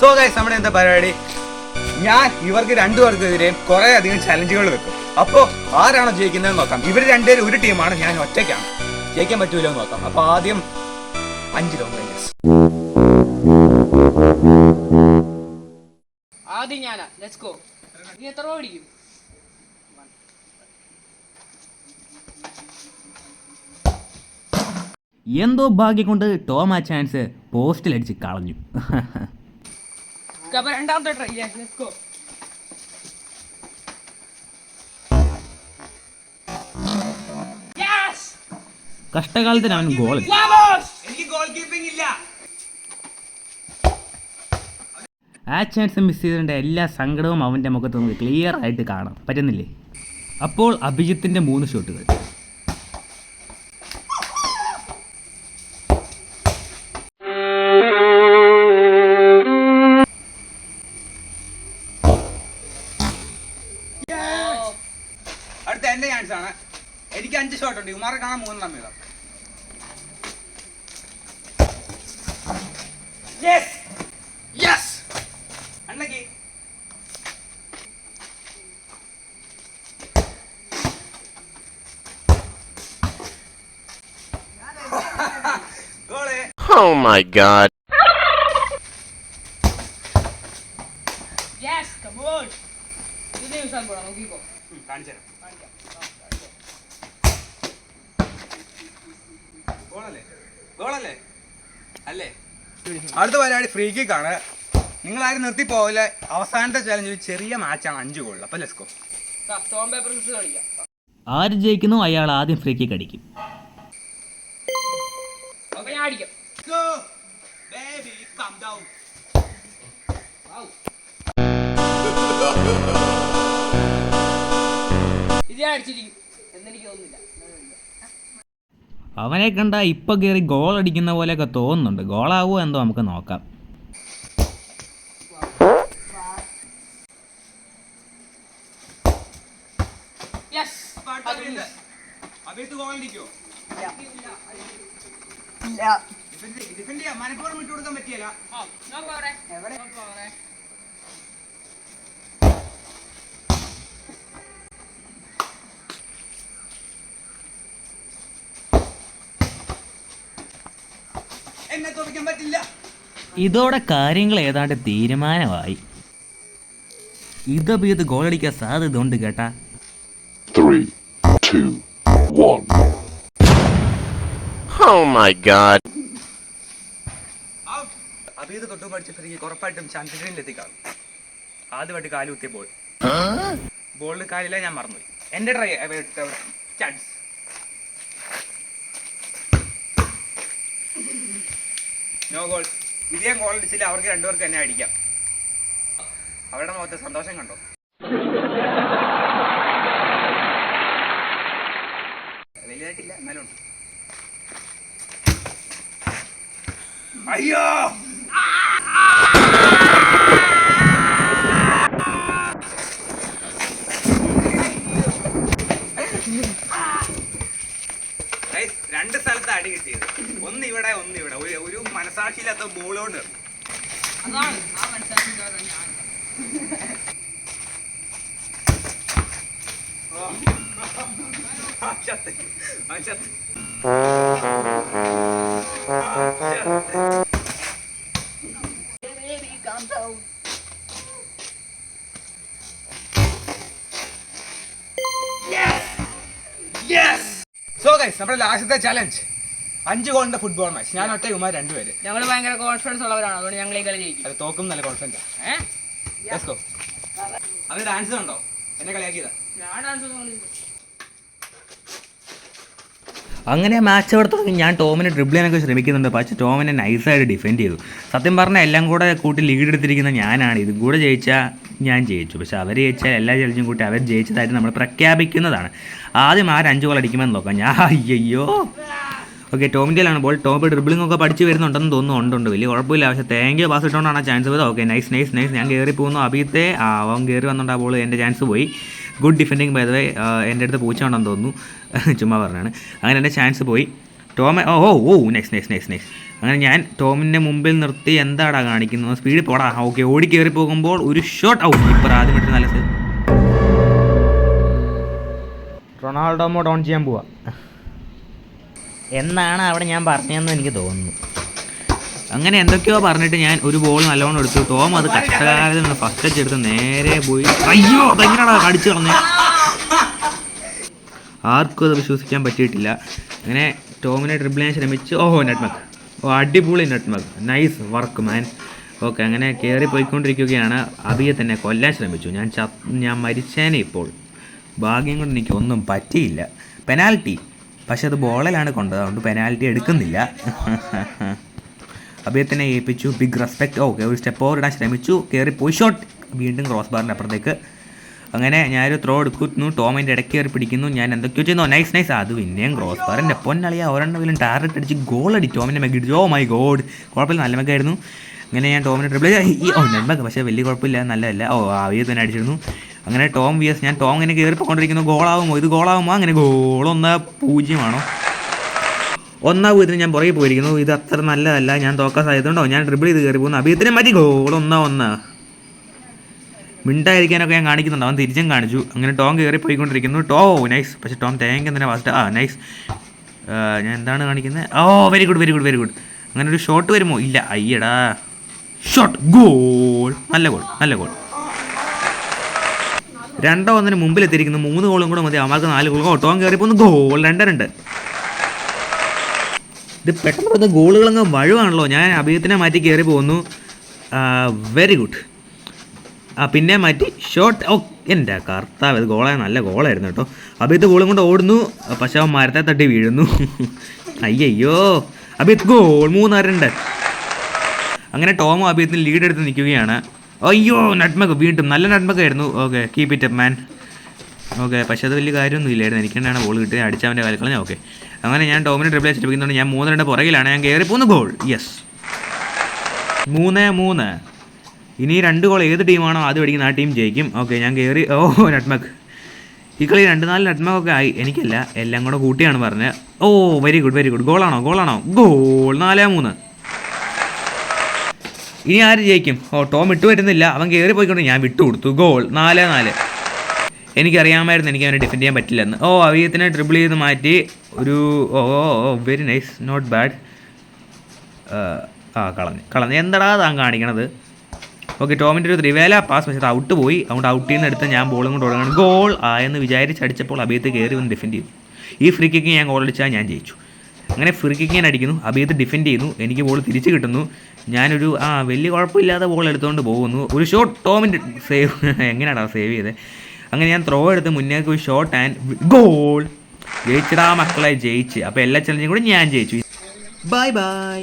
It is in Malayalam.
സോ ഗൈസ് നമ്മുടെ എന്താ പരിപാടി. ഞാൻ ഇവർക്ക് രണ്ടു പേർക്കെതിരെയും കുറെ അധികം ചലഞ്ചുകൾ വെക്കും. അപ്പോൾ ആരാണോ ജയിക്കുന്നത് നോക്കാം. ഇവർ രണ്ടുപേരും ഒരു ടീമാണ് ഞാൻ ഒറ്റയ്ക്കാണ്. ജയിക്കാൻ പറ്റൂലോ എന്ന് നോക്കാം. അപ്പോൾ ആദ്യം അഞ്ച് കിലോമീറ്റേഴ്സ് ആദ്യം ഞാനാ. ലെറ്റ്സ് ഗോ നീ എത്ര ഓടിക്കും എന്തോ ഭാഗ്യം കൊണ്ട് ടോം ആ ചാൻസ് പോസ്റ്റിലടിച്ച് കളഞ്ഞു. അപ്പൊ രണ്ടാമത്തെ ട്രൈ ലെറ്റ്സ് ഗോ കഷ്ടകാലത്തിന് അവൻ ഗോൾ ആ ചാൻസ് മിസ് ചെയ്തതിന്റെ എല്ലാ സങ്കടവും അവന്റെ മുഖത്ത് നമുക്ക് ക്ലിയർ ആയിട്ട് കാണാം. പറ്റുന്നില്ലേ? അപ്പോൾ അഭിജിത്തിന്റെ മൂന്ന് ഷോട്ടുകൾ അഞ്ച് ഷോട്ട് ഉണ്ട്. കുമാറെ കാണാൻ മൂന്നെണ്ണം വീതം യെസ് യെസ് അണ്ണക്കി. Oh my god. Yes come on ഇത് ആക്കാൻ പോടാ നോക്കിക്കോ. കാണിച്ചു തരാം ഗോളല്ലേ ഗോളല്ലേ? അല്ലേ? അടുത്ത പരിപാടി ഫ്രീ കിക്ക് ആണ്. നിങ്ങൾ ആരും നിർത്തി പോവില്ല? അവസാനത്തെ ചാലഞ്ച് ഒരു ചെറിയ മാച്ചാണ് അഞ്ച് ഗോളിൽ അപ്പൊ ലെസ്കോ ആര് ജയിക്കുന്നു? അയാൾ ആദ്യം ഫ്രീ കിക്ക് അടിക്കും. ഇത് ഞാൻ അടിച്ചിരിക്കും. അവനെ കണ്ട ഇപ്പൊ കയറി ഗോൾ അടിക്കുന്ന പോലെയൊക്കെ തോന്നുന്നുണ്ട്. ഗോളാവോ എന്തോ നമുക്ക് നോക്കാം. യെസ് അഭിത്ത് ഗോൾ അടിക്കോ? ഡിഫെൻഡ് ചെയ്യാം. മനഃപൂർവം വിട്ടു കൊടുക്കാൻ പറ്റിയല്ല. എന്നെ തോപ്പിക്കാൻ പറ്റില്ല. ഇതോടെ കാര്യങ്ങൾ ഏതാണ്ട് തീരുമാനമായി. ഇതപ്പോൾ ഇത് ഗോളടിക്കാൻ സാധ്യത ഉണ്ട് കേട്ടാ. Three, two, one. Oh my god. Abhith തൊട്ട് പഠിച്ച ഫ്രീ ഉറപ്പായിട്ടും ചന്ദ്രനിൽ എത്തിക്കാണും ആദ്യമായിട്ട് കാലു കുത്തിയ ബോൾ ബോളിൽ കാലില്ല ഞാൻ മറന്നുപോയി. എന്റെ ട്രൈ ചാൻസ് നോ ഗോൾ ഇതേ ഗോൾ അടിച്ചില്ല. അവർക്ക് രണ്ടുപേർക്ക് തന്നെ അടിക്കാം. അവരുടെ മുഖത്തെ സന്തോഷം കണ്ടോ? വലുതായിട്ടില്ല എന്നാലും അയ്യോ Guys, രണ്ട് സ്ഥലത്ത് അടി കിട്ടിയത് ഒന്ന് ഇവിടെ ഒന്ന് ഇവിടെ ഒരു ഒരു മനസാക്ഷിയില്ലാത്ത ബോളുകൊണ്ട് അതാണ്. ആ സോ ഗൈസ് നമ്മുടെ ലാസ്റ്റത്തെ ചലഞ്ച് അഞ്ച് ഗോളിന്റെ ഫുട്ബോൾ മാച്ച് ഞാൻ ഒറ്റ കുമാർ രണ്ടുപേര്. ഞങ്ങൾ ഭയങ്കര കോൺഫിഡൻസ് ഉള്ളവരാണ്. അതുകൊണ്ട് ഞങ്ങൾ ഈ കളി ജയിക്കും. അത് തോക്കും നല്ല കോൺഫിഡൻസ് ഏഹ് ലെറ്റ്സ് ഗോ അവന് ഡാൻസ് ഉണ്ടോ എന്നെ കളിയാക്കിയതാ. ഞാൻ ഡാൻസ് അങ്ങനെ മാച്ച് അവിടെ തുടങ്ങി. ഞാൻ ടോമിനെ ഡ്രിബിൾ ചെയ്യാനൊക്കെ ശ്രമിക്കുന്നുണ്ട്. പക്ഷേ ടോമിനെ നൈസായിട്ട് ഡിഫെൻഡ് ചെയ്തു. സത്യം പറഞ്ഞാൽ എല്ലാം കൂടെ കൂട്ടി ലീഡ് എടുത്തിരിക്കുന്ന ഞാനാണ്. ഇതും കൂടെ ജയിച്ചാൽ ഞാൻ ജയിച്ചു. പക്ഷേ അവർ ജയിച്ചാൽ എല്ലാ ചലഞ്ചും കൂട്ടി അവർ ജയിച്ചതായിട്ട് നമ്മൾ പ്രഖ്യാപിക്കുന്നതാണ്. ആദ്യം ആര് അഞ്ച് ഗോൾ അടിക്കുമെന്ന് നോക്കാം. ഞാൻ അയ്യോ ഓക്കെ ടോമിന്റെയിലാണ് ബോൾ ടോപ്പ് ഡ്രിബിളിംഗ് ഒക്കെ പഠിച്ച് വരുന്നുണ്ടെന്ന് തോന്നുന്നു. ഉണ്ടുണ്ട് ഉണ്ട്. വലിയ കുഴപ്പമില്ല. പക്ഷേ തേങ്ങ പാസ് ഇട്ടുകൊണ്ടാണ് ചാൻസ് പോയത് ഓക്കെ നൈസ് നൈസ് നൈസ് ഞാൻ കയറി പോകുന്നു. അഭിയത്തെ അവൻ കയറി വന്നുകൊണ്ട് ആ ബോൾ എന്റെ ചാൻസ് പോയി. Good defending by the way എന്റെ അടുത്ത് പൂച്ച ഉണ്ടെന്ന് തോന്നുന്നു. ചുമ്മാ പറഞ്ഞാണ്. അങ്ങനെ എന്റെ ചാൻസ് പോയി. ടോമ ഓ ഓ ഓ നെക്സ്റ്റ് നെക്സ്റ്റ് നെക്സ്റ്റ് അങ്ങനെ ഞാൻ ടോമിന്റെ മുമ്പിൽ നിർത്തി എന്താടാ കാണിക്കുന്നത്? സ്പീഡിൽ പോടാ. ഓക്കെ ഓടി കയറി പോകുമ്പോൾ ഒരു ഷോട്ട് ഔട്ട് ഇപ്പോൾ ആദ്യം ഇട്ട് നല്ല. റൊണാൾഡോ മോഡ് ഓൺ ചെയ്യാൻ പോവാ. എന്നാണ് അവിടെ ഞാൻ പറഞ്ഞതെന്ന് എനിക്ക് തോന്നുന്നു. അങ്ങനെ എന്തൊക്കെയോ പറഞ്ഞിട്ട് ഞാൻ ഒരു ബോൾ നല്ലോണം എടുത്തു. ടോം അത് കഷ്ടകാലത്ത് നിന്ന് ഫസ്റ്റ് ടച്ച് എടുത്ത് നേരെ പോയി. അയ്യോ അതെങ്ങനെയാണോ കടിച്ചു കളഞ്ഞേ? ആർക്കും അത് വിശ്വസിക്കാൻ പറ്റിയിട്ടില്ല. അങ്ങനെ ടോമിനെ ഡ്രിബിൾ ചെയ്യാൻ ശ്രമിച്ചു. ഓഹോ നെറ്റ്മക് ഓ അടിപൊളി nutmeg nice work man okay അങ്ങനെ കയറി പോയിക്കൊണ്ടിരിക്കുകയാണ്. അബിയെ തന്നെ കൊല്ലാൻ ശ്രമിച്ചു. ഞാൻ ഞാൻ മരിച്ചേനെ ഇപ്പോൾ. ഭാഗ്യം കൊണ്ട് എനിക്ക് ഒന്നും പറ്റിയില്ല. പെനാൽറ്റി പക്ഷെ അത് ബോളിലാണ് കൊണ്ടത് അതുകൊണ്ട് പെനാൽറ്റി എടുക്കുന്നില്ല. അഭയത്തിനെ ഏൽപ്പിച്ചു. ബിഗ് റെസ്പെക്റ്റ് ഓക്കെ ഒരു സ്റ്റെപ്പ് ഓവർ ഇടാൻ ശ്രമിച്ചു. കയറി പോയി ഷോട്ട് വീണ്ടും ക്രോസ് ബാറിന്റെ അപ്പുറത്തേക്ക്. അങ്ങനെ ഞാനൊരു ത്രോ എടുക്കുന്നു. ടോമിന്റെ ഇടയ്ക്ക് കയറി പിടിക്കുന്നു. ഞാൻ എന്തൊക്കെയോ ചെയ്യുന്നു. നൈസ് നൈസ് അത് പിന്നെയും ക്രോസ് ബാർ എന്റെ പൊന്നളിയ. ഒരെണ്ണമെങ്കിലും ടാർഗറ്റ് അടിച്ച് ഗോൾ അടി. ടോമിന്റെ മെഗ് ഓ മൈ ഗോഡ് കുഴപ്പമില്ല. നല്ല മെഗായിരുന്നു അങ്ങനെ ഞാൻ ടോമിന്റെ ട്രിപ്പിൾ ഈ ഓ നെഡ് പക്ഷേ വലിയ കുഴപ്പമില്ല. നല്ലതല്ല. ഓ ആവിയെ തന്നെ അടിച്ചിരുന്നു. അങ്ങനെ ടോം വി എസ് ഞാൻ ടോം ഇങ്ങനെ കയറി പോയിക്കൊണ്ടിരിക്കുന്നു ഗോളാവുമോ? ഇത് ഗോളാവുമോ? അങ്ങനെ ഗോളൊന്ന് പൂജ്യമാണോ? ഒന്നാം വീതിന് ഞാൻ പുറകെ പോയിരിക്കുന്നു. ഇത് അത്ര നല്ലതല്ല. ഞാൻ തോക്കാൻ സാധ്യതയുണ്ടോ? ഞാൻ ഡ്രിബിൾ ചെയ്ത് കയറി പോകുന്നു. അഭിയത്തിനെ മതി ഗോൾ ഒന്നാ ഒന്നാ. മിണ്ടായിരിക്കാനൊക്കെ ഞാൻ കാണിക്കുന്നുണ്ട്. അവൻ തിരിച്ചും കാണിച്ചു. അങ്ങനെ ടോം കയറി പോയിക്കൊണ്ടിരിക്കുന്നു ടോ നൈസ് പക്ഷെ ടോം തേങ്ങ തന്നെ ഫസ്റ്റ് ആ നൈസ് ഞാൻ എന്താണ് കാണിക്കുന്നത് ഓ very good very good very good അങ്ങനെ ഒരു ഷോട്ട് വരുമോ? ഇല്ല. അയ്യടാ. Shot goal. നല്ല ഗോൾ. നല്ല ഗോൾ. രണ്ടോ ഒന്നിന് മുമ്പിൽ എത്തിയിരിക്കുന്നു മൂന്ന് ഗോളും കൂടെ മതി. അവർക്ക് നാല് ഗോൾ ഓട്ടോ ടോം കയറി പോകുന്നു ഗോൾ രണ്ട് രണ്ട്. ഇത് പെട്ടെന്ന് പെട്ടെന്ന് ഗോളുകളങ്ങ് വഴുവാണല്ലോ. ഞാൻ അഭിയത്തിനെ മാറ്റി കയറി പോകുന്നു. വെരി ഗുഡ് ആ പിന്നെ മാറ്റി ഷോട്ട് ഓ എന്റെ കർത്താവ് ഇത് ഗോളായ നല്ല ഗോളായിരുന്നു കേട്ടോ. അഭിയത്ത് ഗോളും കൊണ്ട് ഓടുന്നു. പക്ഷെ അവൻ മരത്തെ തട്ടി വീഴുന്നു. അയ്യയ്യോ. അഭിത് ഗോൾ മൂന്നാറുണ്ട് അങ്ങനെ ടോമോ അഭിയത്തിന് ലീഡ് എടുത്ത് നിൽക്കുകയാണ്. അയ്യോ നട്മക് വീണ്ടും നല്ല നട്മക് ആയിരുന്നു okay keep it up man okay പക്ഷെ അത് വലിയ കാര്യമൊന്നും ഇല്ലായിരുന്നു. എനിക്ക് തന്നെയാണ് ബോൾ കിട്ടി അടിച്ചവന്റെ കാലക്കളഞ്ഞ ഓക്കെ അങ്ങനെ ഞാൻ ടോമിനെ ട്രിപ്പിൾ അടിച്ചിരിക്കുന്നുണ്ട് ഞാൻ മൂന്ന് രണ്ട് പുറകിലാണ്. ഞാൻ കയറി പോകുന്നു ഗോൾ യെസ് മൂന്ന് മൂന്ന്. ഇനി രണ്ട് ഗോൾ ഏത് ടീമാണോ ആദ്യം അടിക്കുന്ന ആ ടീം ജയിക്കും. ഓക്കെ ഞാൻ കയറി ഓ നട്മക് ഈ കളി രണ്ട് നാല് നട്മകൊക്കെ ആയി. എനിക്കല്ല എല്ലാം കൂടെ കൂട്ടിയാണ് പറഞ്ഞത്. ഓ വെരി ഗുഡ് വെരി ഗുഡ് ഗോളാണോ ഗോളാണോ ഗോൾ നാല് മൂന്ന്. ഇനി ആര് ജയിക്കും? ഓ ടോം ഇട്ട് വരുന്നില്ല. അവൻ കയറി പോയിക്കൊണ്ട് ഞാൻ വിട്ടു കൊടുത്തു. ഗോൾ. നാല് നാല്. എനിക്കറിയാമായിരുന്നു എനിക്ക് അവനെ ഡിഫെൻഡ് ചെയ്യാൻ പറ്റില്ലെന്ന്. ഓ അവയത്തിനെ ട്രിപ്പിൾ ചെയ്ത് മാറ്റി ഒരു ഓ ഓ വെരി നൈസ് നോട്ട് ബാഡ് ആ കളഞ്ഞ്. കളഞ്ഞ്. എന്താടാ താൻ കാണിക്കണത്? ഓക്കെ ടോമിന്റെ ഒരു ത്രിവേല പാസ് പക്ഷേ ഔട്ട് പോയി. അതുകൊണ്ട് ഔട്ട് നിന്ന് എടുത്ത് ഞാൻ ബോളും കൊണ്ട് തുടങ്ങണം ഗോൾ ആയെന്ന് വിചാരിച്ചടിച്ചപ്പോൾ അഭിയത്ത് കയറി വന്ന് ഡിഫെൻഡ് ചെയ്തു. ഈ ഫ്രീ കിക്ക് ഞാൻ ഗോൾ അടിച്ചാൽ ഞാൻ ജയിച്ചു. അങ്ങനെ ഫ്രീ കിക്ക് ഞാൻ അടിക്കുന്നു അഭിയത്ത് ഡിഫെൻഡ് ചെയ്യുന്നു. എനിക്ക് ബോൾ തിരിച്ച് കിട്ടുന്നു. ഞാനൊരു ആ വലിയ കുഴപ്പമില്ലാതെ ബോൾ എടുത്തുകൊണ്ട് പോകുന്നു. ഒരു ഷോട്ട് ടോമിന്റെ സേവ് എങ്ങനെയാണ് സേവ് ചെയ്തത് അങ്ങനെ ഞാൻ ത്രോ എടുത്ത് മുന്നേക്ക് ഒരു ഷോട്ട് ആൻഡ് ഗോൾ ജയിച്ചിടാ മക്കളെ ജയിച്ച്. അപ്പോൾ എല്ലാ ചലഞ്ചും കൂടി ഞാൻ ജയിച്ചു. Bye bye